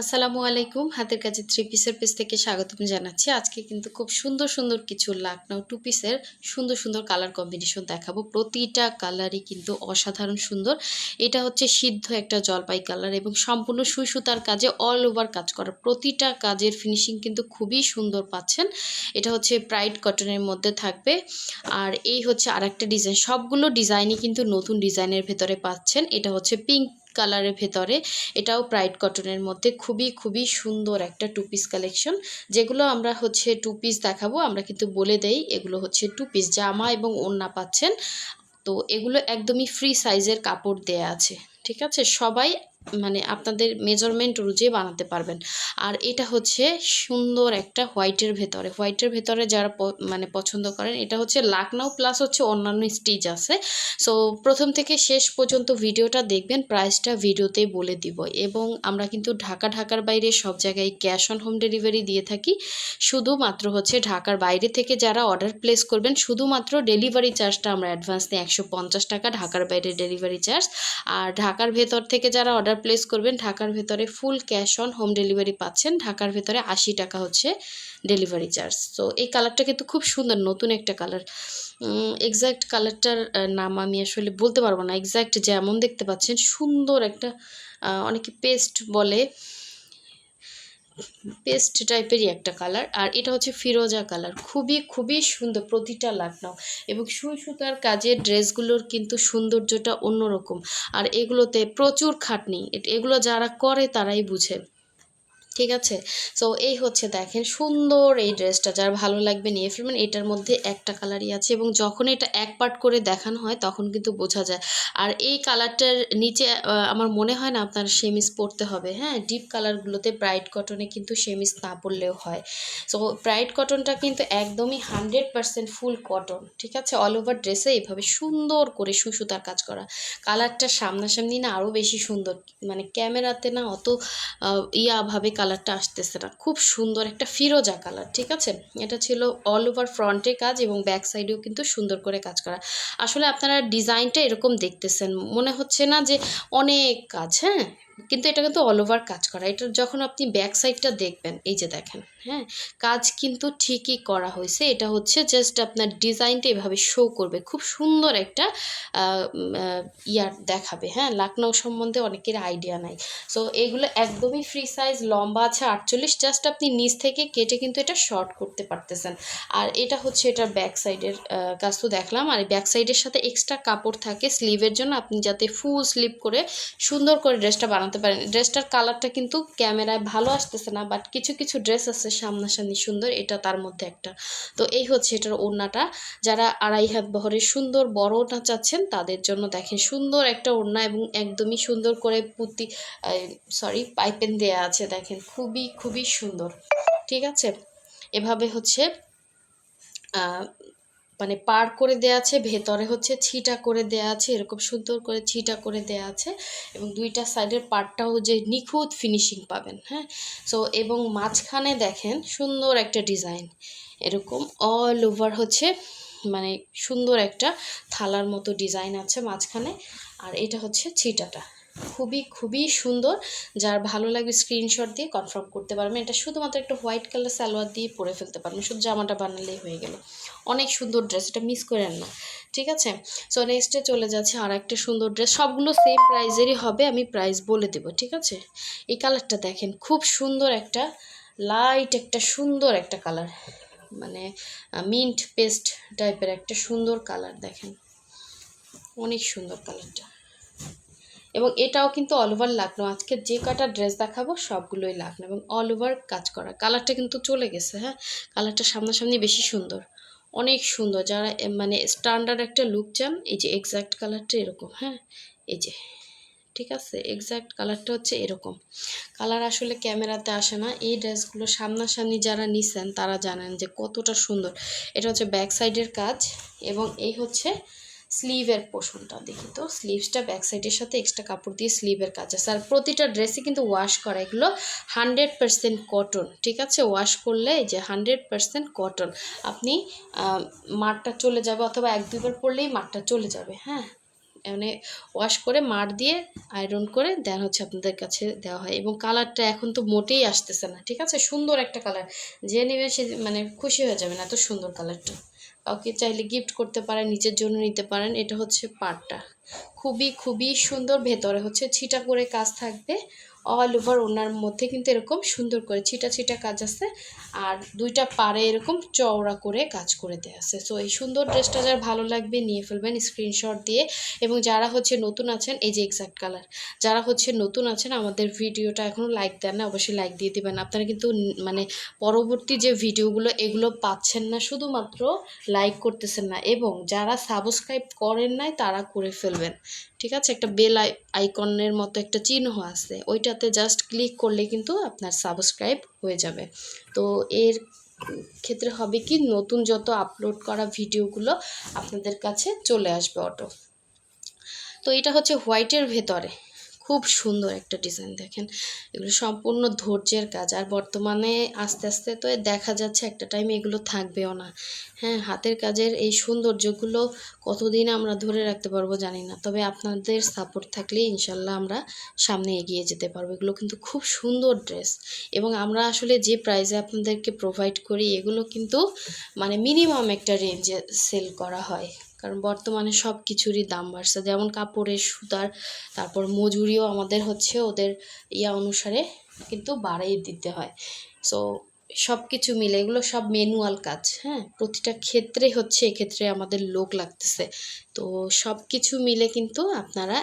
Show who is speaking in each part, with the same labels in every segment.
Speaker 1: আসসালামু আলাইকুম। হাতের কাছে থ্রি পিসের পিস থেকে স্বাগতম জানাচ্ছি। আজকে কিন্তু খুব সুন্দর সুন্দর কিছু লাকনাও টু পিসের সুন্দর সুন্দর কালার কম্বিনেশন দেখাবো। প্রতিটা কালারই কিন্তু অসাধারণ সুন্দর। এটা হচ্ছে সিদ্ধ একটা জলপাই কালার এবং সম্পূর্ণ সুই সুতার কাজে অল ওভার কাজ করা। প্রতিটা কাজের ফিনিশিং কিন্তু খুবই সুন্দর পাচ্ছেন। এটা হচ্ছে প্রাইড কটনের মধ্যে থাকবে। আর এই হচ্ছে আরেকটা ডিজাইন সবগুলো ডিজাইনই কিন্তু নতুন ডিজাইনের ভেতরে পাচ্ছেন। এটা হচ্ছে পিঙ্ক কালারের ভেতরে, এটাও প্রাইড কটনের মধ্যে খুবই খুবই সুন্দর একটা টু পিস কালেকশন যেগুলো আমরা হচ্ছে টু পিস দেখাবো, আমরা কিন্তু বলে দেই এগুলো হচ্ছে টু পিস জামা এবং ওড়না পাচ্ছেন। তো এগুলো একদমই ফ্রি সাইজের কাপড় দেয়া আছে, ঠিক আছে? সবাই মানে আপনাদের মেজারমেন্ট অনুযায়ী বানাতে পারবেন। আর এটা হচ্ছে সুন্দর একটা হোয়াইটের ভেতরে। হোয়াইটের ভেতরে যারা মানে পছন্দ করেন, এটা হচ্ছে লাকনাও প্লাস হচ্ছে অন্যান্য স্টিচ আছে। সো প্রথম থেকে শেষ পর্যন্ত ভিডিওটা দেখবেন প্রাইসটা ভিডিওতেই বলে দিব। এবং আমরা কিন্তু ঢাকা, ঢাকার বাইরে সব জায়গায় ক্যাশ অন হোম ডেলিভারি দিয়ে থাকি। শুধুমাত্র হচ্ছে ঢাকার বাইরে থেকে যারা অর্ডার প্লেস করবেন, শুধুমাত্র ডেলিভারি চার্জটা আমরা অ্যাডভান্স নিই একশো পঞ্চাশ টাকা, ঢাকার বাইরে ডেলিভারি চার্জ আর ঢাকার ভেতর থেকে যারা অর্ডার প্লেস করবেন, ঢাকার ভেতরে full cash on home delivery পাচ্ছেন, ঢাকার ভেতরে আশি টাকা হচ্ছে ডেলিভারি চার্জ তো এই কালারটা কিন্তু খুব সুন্দর, নতুন একটা কালার এক্স্যাক্ট কালারটার নাম আমি আসলে বলতে পারব না। এক্স্যাক্ট যেমন দেখতে পাচ্ছেন, সুন্দর একটা অনেকে পেস্ট বলে। পেস্ট টাইপেরই একটা কালার, আর এটা হচ্ছে ফিরোজা কালার। খুবই খুবই সুন্দর, প্রতিটা লাকনাও। এবং সুই সুতার কাজের ড্রেসগুলোর কিন্তু সৌন্দর্যটা অন্যরকম। আর এগুলোতে প্রচুর খাটনি। এগুলো যারা করে তারাই বুঝে। ঠিক আছে? সো এই হচ্ছে দেখেন সুন্দর এই ড্রেসটা। যার ভালো লাগবে নিয়ে ফেলবেন। এটার মধ্যে একটা কালারই আছে এবং যখন এটা এক পার্ট করে দেখানো হয়, তখন কিন্তু বোঝা যায়। আর এই কালারটার নিচে আমার মনে হয় না আপনার সেমিস পরতে হবে। হ্যাঁ ডিপ কালারগুলোতে ব্রাইট কটনে কিন্তু সেমিস না পরলেও হয়। সো ব্রাইট কটনটা কিন্তু একদমই হান্ড্রেড পারসেন্ট ফুল কটন ঠিক আছে? অল ওভার ড্রেসে এইভাবে সুন্দর করে সুসুতার কাজ করা। কালারটা সামনাসামনি না আরও বেশি সুন্দর। মানে ক্যামেরাতে না অত ইয়াভাবে ইয়াভাবে কালারটা আসতেছে না। খুব সুন্দর একটা ফিরোজা কালার ঠিক আছে? এটা ছিল অল ওভার ফ্রন্টে কাজ এবং ব্যাক সাইডেও কিন্তু সুন্দর করে কাজ করা। আসলে আপনারা ডিজাইনটা এরকম দেখতেছেন, মনে হচ্ছে না যে অনেক কাজ হ্যাঁ? কিন্তু এটা কিন্তু অল ওভার কাজ করা। এটা যখন আপনি ব্যাক সাইডটা দেখবেন, এই যে দেখেন। হ্যাঁ কাজ কিন্তু ঠিকই করা হয়েছে। এটা হচ্ছে জাস্ট আপনার ডিজাইনটা এভাবে শো করবে। খুব সুন্দর একটা ইয়ার দেখাবে। হ্যাঁ লাকনাউ সম্বন্ধে অনেকের আইডিয়া নাই। সো এগুলো একদমই ফ্রি সাইজ লম্বা আছে, আটচল্লিশ জাস্ট আপনি নিচ থেকে কেটে কিন্তু এটা শর্ট করতে পারতেছেন। আর এটা হচ্ছে এটার ব্যাক সাইডের কাজ তো দেখলাম। আর ব্যাক সাইডের সাথে এক্সট্রা কাপড় থাকে স্লিভের জন্য। আপনি যাতে ফুল স্লিভ করে সুন্দর করে ড্রেসটা বানাতে পারেন। ড্রেসটার কালারটা কিন্তু ক্যামেরায় ভালো আসতেছে না বাট কিছু কিছু ড্রেস আছে সামনাসামনি সুন্দর, এটা তার মধ্যে একটা। তো এই হচ্ছে এটার ওড়নাটা। যারা আড়াই হাত বহরের সুন্দর বড় ওড়না চাচ্ছেন, তাদের জন্য দেখেন সুন্দর একটা ওড়না এবং একদমই সুন্দর করে পুতি সরি পাইপেন দেয়া আছে। দেখেন খুবই খুবই সুন্দর। ঠিক আছে? এভাবে হচ্ছে মানে পার করে দেয়া আছে, ভেতরে হচ্ছে ছিটা করে দেয়া আছে, এরকম সুন্দর করে ছিটা করে দেয়া আছে এবং দুইটা সাইডের পার্টটাও যে নিখুঁত ফিনিশিং পাবেন হ্যাঁ? সো এবং মাঝখানে দেখেন সুন্দর একটা ডিজাইন এরকম অল ওভার হচ্ছে মানে সুন্দর একটা থালার মতো ডিজাইন আছে মাঝখানে, আর এটা হচ্ছে ছিটাটা খুবই খুবই সুন্দর। যার ভালো লাগবে স্ক্রিনশট দিয়ে কনফার্ম করতে পারবেন এটা শুধুমাত্র একটা হোয়াইট কালার সালোয়ার দিয়ে পরে ফেলতে পারবেন শুধু জামাটা বানালেই হয়ে গেল। অনেক সুন্দর ড্রেস এটা মিস করেন না। ঠিক আছে? সো নেক্সটে চলে যাচ্ছে আর একটা সুন্দর ড্রেস সবগুলো সেম প্রাইজেরই হবে, আমি প্রাইস বলে দেবো, ঠিক আছে? এই কালারটা দেখেন, খুব সুন্দর একটা লাইট একটা সুন্দর একটা কালার মানে মিন্ট পেস্ট টাইপের একটা সুন্দর কালার দেখেন। অনেক সুন্দর কালারটা এবং এটাও কিন্তু অল ওভার লাগল। আজকে যে কটা ড্রেস দেখাবো সবগুলোই লাগল এবং অল ওভার কাজ করা। কালারটা কিন্তু চলে গেছে হ্যাঁ? কালারটা সামনাসামনি বেশি সুন্দর। অনেক সুন্দর। যারা মানে স্ট্যান্ডার্ড একটা লুক চান, এই যে এক্স্যাক্ট কালারটা এরকম হ্যাঁ? এই যে, ঠিক আছে? এক্স্যাক্ট কালারটা হচ্ছে এরকম। কালার আসলে ক্যামেরাতে আসে না। এই ড্রেসগুলো সামনাসামনি যারা নিছেন, তারা জানেন যে কতটা সুন্দর। এটা হচ্ছে ব্যাক সাইডের কাজ এবং এই হচ্ছে স্লিভের পোষণটা, দেখি তো। স্লিভসটা ব্যাক সাইডের সাথে এক্সট্রা কাপড় দিয়ে স্লিভের কাজ আছে। আর প্রতিটা ড্রেসে কিন্তু ওয়াশ করা, এগুলো হান্ড্রেড পারসেন্ট কটন ঠিক আছে? ওয়াশ করলে যে হান্ড্রেড পারসেন্ট কটন আপনি মাঠটা চলে যাবে অথবা এক দুবার পরলেই মাঠটা চলে যাবে হ্যাঁ? মানে ওয়াশ করে মার দিয়ে আয়রন করে দেন হচ্ছে আপনাদের কাছে দেওয়া হয়। এবং কালারটা এখন তো মোটেই আসতেছে না, ঠিক আছে? সুন্দর একটা কালার যে নেবে সে মানে খুশি হয়ে যাবেন এত সুন্দর কালারটা কাউকে চাইলে গিফট করতে পারেন, নিজের জন্য নিতে পারেন, এটা হচ্ছে পাটটা খুবই খুবই সুন্দর, ভেতরে হচ্ছে ছিটা করে কাজ থাকবে। অল ওভার ওনার মধ্যে কিন্তু এরকম সুন্দর করে ছিটা ছিটা কাজ আছে। আর দুইটা পারে এরকম চওড়া করে কাজ করে দেওয়া আছে। সো এই সুন্দর ড্রেসটা যার ভালো লাগবে নিয়ে ফেলবেন স্ক্রিনশট দিয়ে। এবং যারা হচ্ছে নতুন আছেন, এই যে এক্সাক্ট কালার যারা হচ্ছে নতুন আছেন, আমাদের ভিডিওটা এখনও লাইক দেন না, অবশ্যই লাইক দিয়ে দিবেন। আপনারা কিন্তু মানে পরবর্তী যে ভিডিওগুলো, এগুলো পাচ্ছেন না, শুধুমাত্র লাইক করতেছেন না। এবং যারা সাবস্ক্রাইব করেন নাই, তারা করে ফেলবেন। ঠিক আছে? একটা বেল আইকনের মতো একটা চিহ্ন আছে। ওইটাতে জাস্ট ক্লিক করলে কিন্তু আপনার সাবস্ক্রাইব হয়ে যাবে। তো এর ক্ষেত্রে হবে কি? নতুন যত আপলোড করা ভিডিওগুলো আপনাদের কাছে চলে আসবে অটো তো এটা হচ্ছে হোয়াইটের ভেতরে। খুব সুন্দর একটা ডিজাইন দেখেন। এগুলো সম্পূর্ণ ধৈর্যের কাজ। আর বর্তমানে আস্তে আস্তে তো দেখা যাচ্ছে একটা টাইম এগুলো থাকবেও না। হ্যাঁ হাতের কাজের এই সৌন্দর্যগুলো কতদিন আমরা ধরে রাখতে পারব জানি না। তবে আপনাদের সাপোর্ট থাকলে ইনশাল্লাহ আমরা সামনে এগিয়ে যেতে পারব। এগুলো কিন্তু খুব সুন্দর ড্রেস এবং আমরা আসলে যে প্রাইজে আপনাদেরকে প্রোভাইড করি, এগুলো কিন্তু মানে মিনিমাম একটা রেঞ্জে সেল করা হয়। কারণ বর্তমানে সব কিছুরই দাম বাড়ছে। যেমন কাপড়ের সুতার, তারপর মজুরিও আমাদের হচ্ছে ওদের ইয়া অনুসারে কিন্তু বাড়াই দিতে হয়। সো সব কিছু মিলে, এগুলো সব ম্যানুয়াল কাজ হ্যাঁ? প্রতিটা ক্ষেত্রে হচ্ছে, এক্ষেত্রে আমাদের লোক লাগতেছে। তো সব কিছু মিলে কিন্তু আপনারা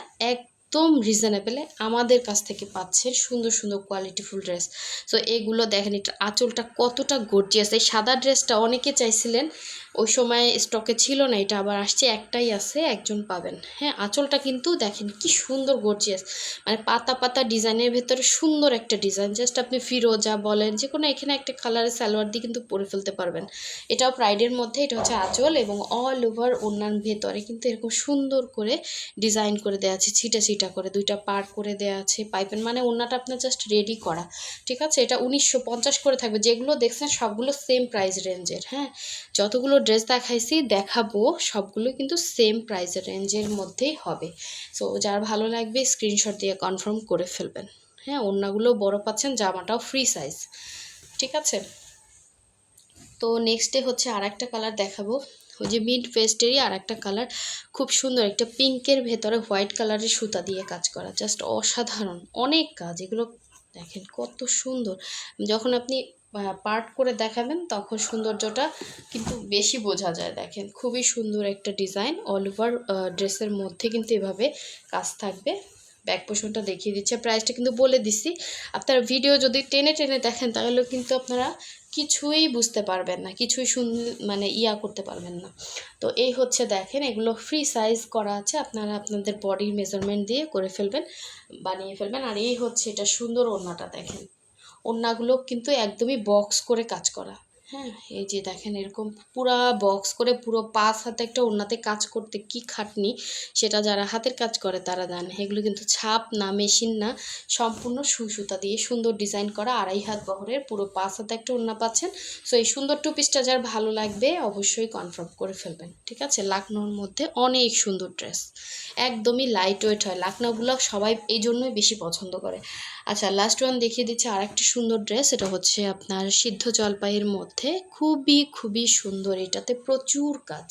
Speaker 1: একদম রিজনেবলে আমাদের কাছ থেকে পাচ্ছেন সুন্দর সুন্দর কোয়ালিটিফুল ড্রেস সো এগুলো দেখেন, এটা আঁচলটা কতটা গর্জিয়াস এই সাদা ড্রেসটা অনেকে চাইছিলেন, ওই সময় স্টকে ছিল না, এটা আবার আসছে, একটাই আছে, একজন পাবেন। হ্যাঁ আঁচলটা কিন্তু দেখেন কি সুন্দর গর্জিয়াস মানে পাতা পাতা ডিজাইনের ভেতরে সুন্দর একটা ডিজাইন জাস্ট আপনি ফিরোজা বলেন যে কোনো এখানে একটা কালারের সালোয়ার দিয়ে কিন্তু পরে ফেলতে পারবেন। এটাও প্রাইডের মধ্যে, এটা হচ্ছে আঁচল এবং অল ওভার ওনার ভেতরে কিন্তু এরকম সুন্দর করে ডিজাইন করে দেওয়া আছে ছিটা। ছিটা করে, দুইটা পার করে দেওয়া আছে পাইপেন মানে ওনাটা আপনার জাস্ট রেডি করা, ঠিক আছে? এটা উনিশশো পঞ্চাশ করে থাকবে, যেগুলো দেখছেন সবগুলো সেম প্রাইস রেঞ্জের হ্যাঁ? যতগুলো ড্রেস দেখাইছি, দেখাবো, সবগুলো কিন্তু সেম প্রাইস রেঞ্জের মধ্যেই হবে। সো যার ভালো লাগবে স্ক্রিনশট দিয়ে কনফার্ম করে ফেলবেন। হ্যাঁ অন্যগুলো বড় পাচ্ছেন, জামাটাও ফ্রি সাইজ ঠিক আছে? তো নেক্সট ডে হচ্ছে আর একটা কালার দেখাবো। ওই যে মিড পেস্টেরই আর একটা কালার খুব সুন্দর, একটা পিঙ্কের ভেতরে হোয়াইট কালারের সুতা দিয়ে কাজ করা, জাস্ট অসাধারণ, অনেক কাজ, এগুলো দেখেন কত সুন্দর। যখন আপনি পার্ট করে দেখাবেন তখন সৌন্দর্যটা কিন্তু বেশি বোঝা যায়, দেখেন খুবই সুন্দর একটা ডিজাইন অল ওভার ড্রেসের মধ্যে কিন্তু এভাবে কাজ থাকবে। ব্যাক পোষণটা দেখিয়ে দিচ্ছে প্রাইসটা কিন্তু বলে দিছি আপনারা ভিডিও যদি টেনে টেনে দেখেন, তাহলে কিন্তু আপনারা কিছুই বুঝতে পারবেন না, কিছুই শুন মানে ইয়া করতে পারবেন না। তো এই হচ্ছে দেখেন, এগুলো ফ্রি সাইজ করা আছে, আপনারা আপনাদের বডির মেজারমেন্ট দিয়ে করে ফেলবেন, বানিয়ে ফেলবেন। আর এই হচ্ছে এটা সুন্দর ওড়নাটা দেখেন। ওড়নাগুলো কিন্তু একদমই বক্স করে কাজ করা। হ্যাঁ এই যে দেখেন এরকম পুরা বক্স করে পুরো পাঁচ হাতে একটা ওড়নাতে কাজ করতে কি খাটনি, সেটা যারা হাতের কাজ করে তারা জানে। এগুলো কিন্তু ছাপ না, মেশিন না, সম্পূর্ণ সুই সুতা দিয়ে সুন্দর ডিজাইন করা আড়াই হাত বহরের পুরো পাঁচ হাতে একটা ওড়না পাচ্ছেন। সো এই সুন্দর টু পিসটা যার ভালো লাগবে অবশ্যই কনফার্ম করে ফেলবেন, ঠিক আছে? লাকনোর মধ্যে অনেক সুন্দর ড্রেস একদমই লাইট ওয়েট হয়। লাকনোগুলো সবাই এই জন্যই বেশি পছন্দ করে। আচ্ছা লাস্ট ওয়ান দেখিয়ে দিচ্ছে আর একটা সুন্দর ড্রেস এটা হচ্ছে আপনার সিদ্ধ জলপাইয়ের মধ্যে খুবই খুবই সুন্দর। এটাতে প্রচুর কাজ।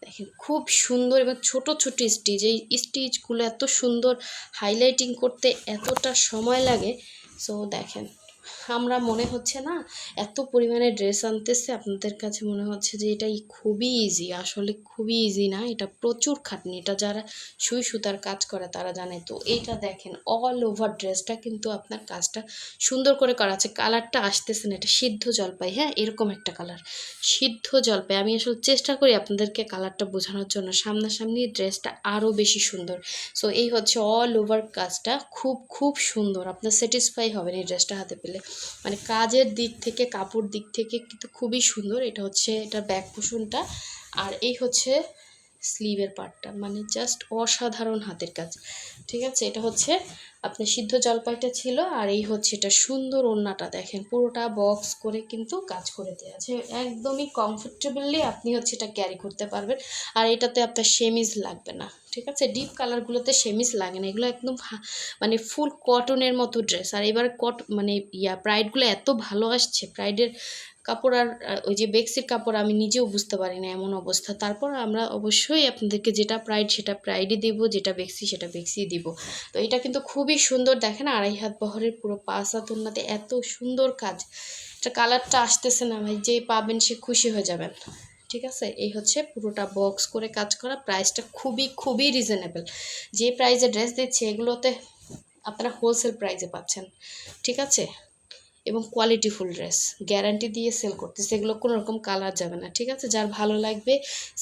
Speaker 1: দেখেন, খুব সুন্দর এবং ছোট ছোট স্টিচ। এই স্টিচগুলো এত সুন্দর হাইলাইটিং করতে এতটা সময় লাগে। সো দেখেন আমরা মনে হচ্ছে না, এত পরিমাণে ড্রেস আনতেছে, আপনাদের কাছে মনে হচ্ছে যে এটাই খুবই ইজি আসলে খুবই ইজি না, এটা প্রচুর খাটনি, এটা যারা সুই সুতার কাজ করে তারা জানে। তো এইটা দেখেন অল ওভার ড্রেসটা কিন্তু আপনার কাজটা সুন্দর করে করা আছে, কালারটা আসতেছে না, এটা সিদ্ধ জলপাই হ্যাঁ এরকম একটা কালার। সিদ্ধ জলপাই, আমি আসলে চেষ্টা করি আপনাদেরকে কালারটা বোঝানোর জন্য, সামনাসামনি ড্রেসটা আরও বেশি সুন্দর। সো এই হচ্ছে অল ওভার কাজটা, খুব খুব সুন্দর, আপনার স্যাটিসফাই হবেন এই ড্রেসটা হাতে পেলে। মানে কাজের দিক থেকে, কাপড় দিক থেকে কিন্তু খুবই সুন্দর। এটা হচ্ছে, এটার ব্যাক পোষণটা আর এই হচ্ছে স্লিভের পার্টটা মানে জাস্ট অসাধারণ হাতের কাজ। ঠিক আছে? এটা হচ্ছে আপনার সিদ্ধ জলপাইটা ছিল, আর এই হচ্ছে এটা সুন্দর ওড়নাটা দেখেন, পুরোটা বক্স করে কিন্তু কাজ করে দেওয়া আছে। একদমই কমফোর্টেবলি আপনি হচ্ছে এটা ক্যারি করতে পারবেন, আর এটাতে আপনার সেমিজ লাগবে না। ঠিক আছে? ডিপ কালারগুলোতে সেমিজ লাগে না, এগুলো একদম মানে ফুল কটনের মতো ড্রেস আর এবার কট মানে ইয়া প্রাইডগুলো এত ভালো আসছে প্রাইডের কাপড় আর ওই যে বেক্সির কাপড় আমি নিজেও বুঝতে পারি না এমন অবস্থা। তারপর আমরা অবশ্যই আপনাদেরকে যেটা প্রাইড সেটা প্রাইডই দিব, যেটা বেক্সি, সেটা বেক্সি দিব। তো এটা কিন্তু খুবই সুন্দর, দেখেন আড়াই হাত বহরের পুরো পাঁচ হাত উন্নতে এত সুন্দর কাজ। এটা কালারটা আসতেছে না ভাই, যেই পাবেন সে খুশি হয়ে যাবেন। ঠিক আছে? এই হচ্ছে পুরোটা বক্স করে কাজ করা প্রাইসটা খুবই খুবই রিজনেবল যে প্রাইসে ড্রেস দিচ্ছে, এগুলোতে আপনারা হোলসেল প্রাইসে পাচ্ছেন। ঠিক আছে? এবং কোয়ালিটিফুল ড্রেস গ্যারান্টি দিয়ে সেল করতে সেগুলো কোনো রকম কালার যাবে না, ঠিক আছে? যার ভালো লাগবে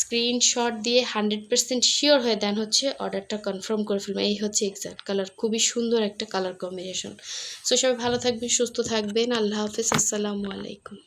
Speaker 1: স্ক্রিনশট দিয়ে হান্ড্রেড পার্সেন্ট শিওর হয়ে দেন হচ্ছে অর্ডারটা কনফার্ম করে ফেলবেন এই হচ্ছে এক্সাক্ট কালার খুবই সুন্দর একটা কালার কম্বিনেশন সো সবাই ভালো থাকবেন, সুস্থ থাকবেন। আল্লাহ হাফিজ, আসসালামু আলাইকুম।